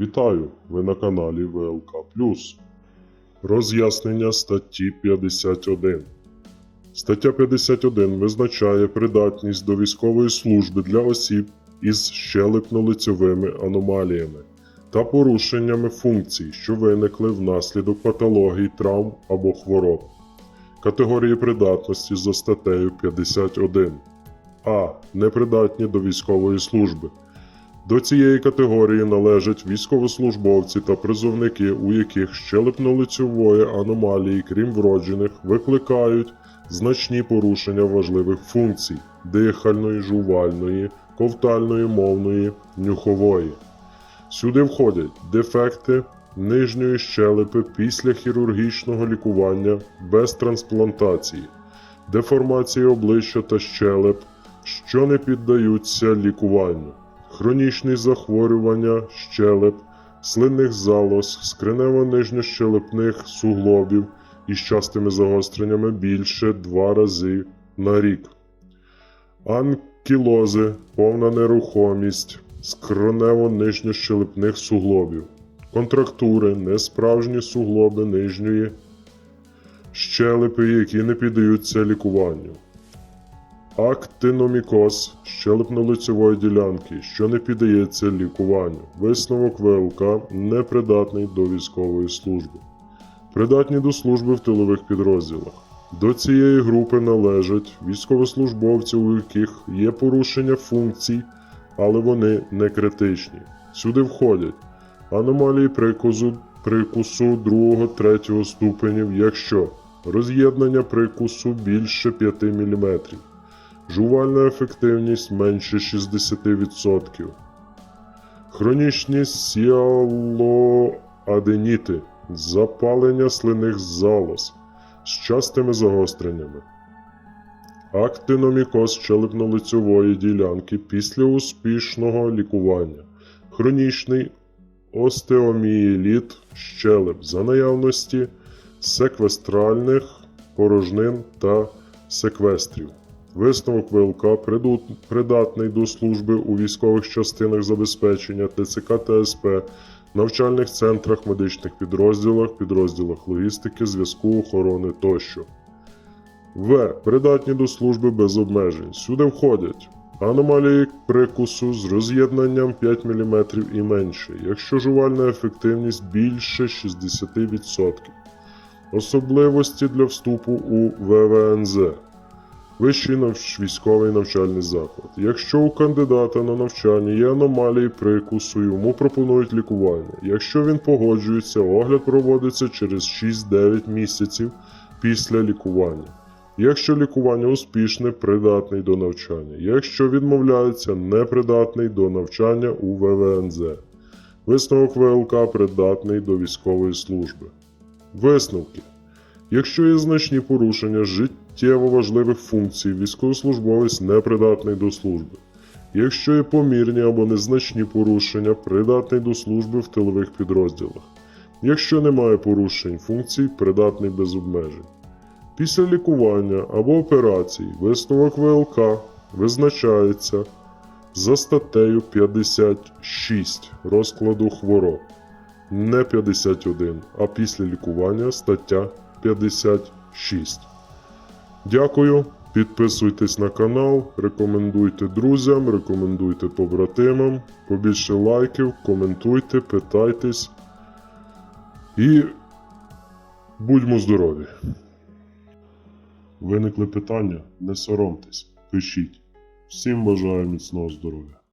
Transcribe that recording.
Вітаю! Ви на каналі ВЛК Роз'яснення статті 51. Стаття 51 визначає придатність до військової служби для осіб із щелепно-лицьовими аномаліями та порушеннями функцій, що виникли внаслідок патологій, травм або хвороб. Категорії придатності за статтею 51. А. Непридатні до військової служби. До цієї категорії належать військовослужбовці та призовники, у яких щелепно-лицьової аномалії, крім вроджених, викликають значні порушення важливих функцій дихальної, жувальної, ковтальної, мовної, нюхової. Сюди входять дефекти нижньої щелепи після хірургічного лікування без трансплантації, деформації обличчя та щелеп, що не піддаються лікуванню, хронічні захворювання щелеп, слинних залоз, скринево-нижньощелепних суглобів із частими загостреннями більше два рази на рік, анкілози, повна нерухомість, скронево-нижньощелепних суглобів, контрактури, несправжні суглоби нижньої щелепи, які не піддаються лікуванню. Актиномікоз щелепно-лицевої ділянки, що не піддається лікуванню. Висновок ВЛК непридатний до військової служби. Придатні до служби в тилових підрозділах. До цієї групи належать військовослужбовці, у яких є порушення функцій, але вони не критичні. Сюди входять аномалії прикусу, прикусу 2-3 ступенів, якщо роз'єднання прикусу більше 5 мм, жувальна ефективність менше 60%, хронічні сіалоаденіти, запалення слинних залоз з частими загостреннями, актиномікоз щелепно-лицьової ділянки після успішного лікування, хронічний остеомієліт щелеп за наявності секвестральних порожнин та секвестрів. Висновок ВЛК придатний до служби у військових частинах забезпечення ТЦК та СП, навчальних центрах, медичних підрозділах, підрозділах логістики, зв'язку, охорони тощо. В. Придатні до служби без обмежень. Сюди входять аномалії прикусу з роз'єднанням 5 мм і менше, якщо жувальна ефективність більше 60%. Особливості для вступу у ВВНЗ. Вищий навч... військовий навчальний заклад. Якщо у кандидата на навчання є аномалії прикусу, йому пропонують лікування. Якщо він погоджується, огляд проводиться через 6-9 місяців після лікування. Якщо лікування успішне, придатний до навчання. Якщо відмовляється, непридатний до навчання у ВВНЗ. Висновок ВЛК придатний до військової служби. Висновки. Якщо є значні порушення життєво важливих функцій, військовослужбовець непридатний до служби. Якщо є помірні або незначні порушення, придатний до служби в тилових підрозділах. Якщо немає порушень функцій, придатний без обмежень. Після лікування або операцій висновок ВЛК визначається за статтею 56 розкладу хвороб, не 51, а після лікування стаття 56. Дякую. Підписуйтесь на канал, рекомендуйте друзям, рекомендуйте побратимам, побільше лайків, коментуйте, питайтесь. І будьмо здорові! Виникли питання? Не соромтесь, пишіть. Всім бажаю міцного здоров'я.